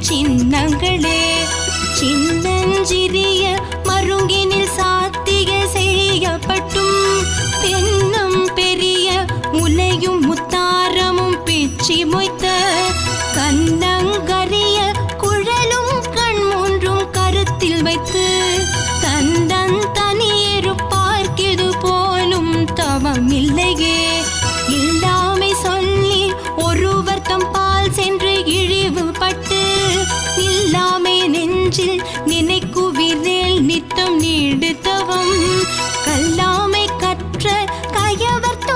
சின்னங்களே சின்னஞ்சிறிய மருங்கினில் சாத்திய செய்யப்பட்டும். பெண்ணம் பெரிய முலையும் முத்தாரமும் பிச்சி மொய்த்த கண்ணங்க எடுத்தவம் கல்லா